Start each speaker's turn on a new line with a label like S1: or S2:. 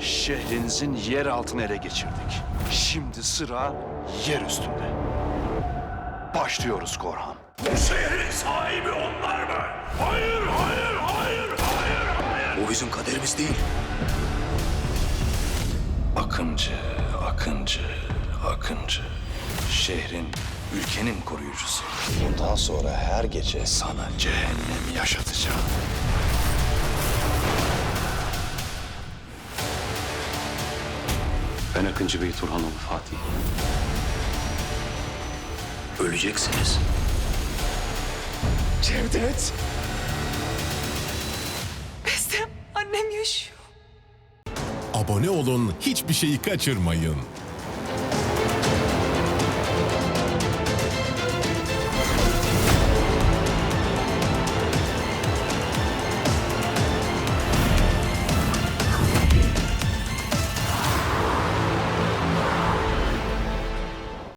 S1: Şehrinizin yer altını ele geçirdik. Şimdi sıra yer üstünde. Başlıyoruz Korhan.
S2: Şehrin sahibi onlar mı? Hayır, hayır, hayır, hayır, hayır.
S3: Bu bizim kaderimiz değil.
S1: Akıncı, Akıncı, Akıncı. Şehrin, ülkenin koruyucusu. Bundan sonra her gece sana cehennem yaşatacağım.
S4: Ben Akıncı Bey Turhanoğlu Fatih.
S3: Öleceksiniz.
S1: Cevdet!
S5: Bestem annem yaşıyor.
S6: Abone olun, hiçbir şeyi kaçırmayın.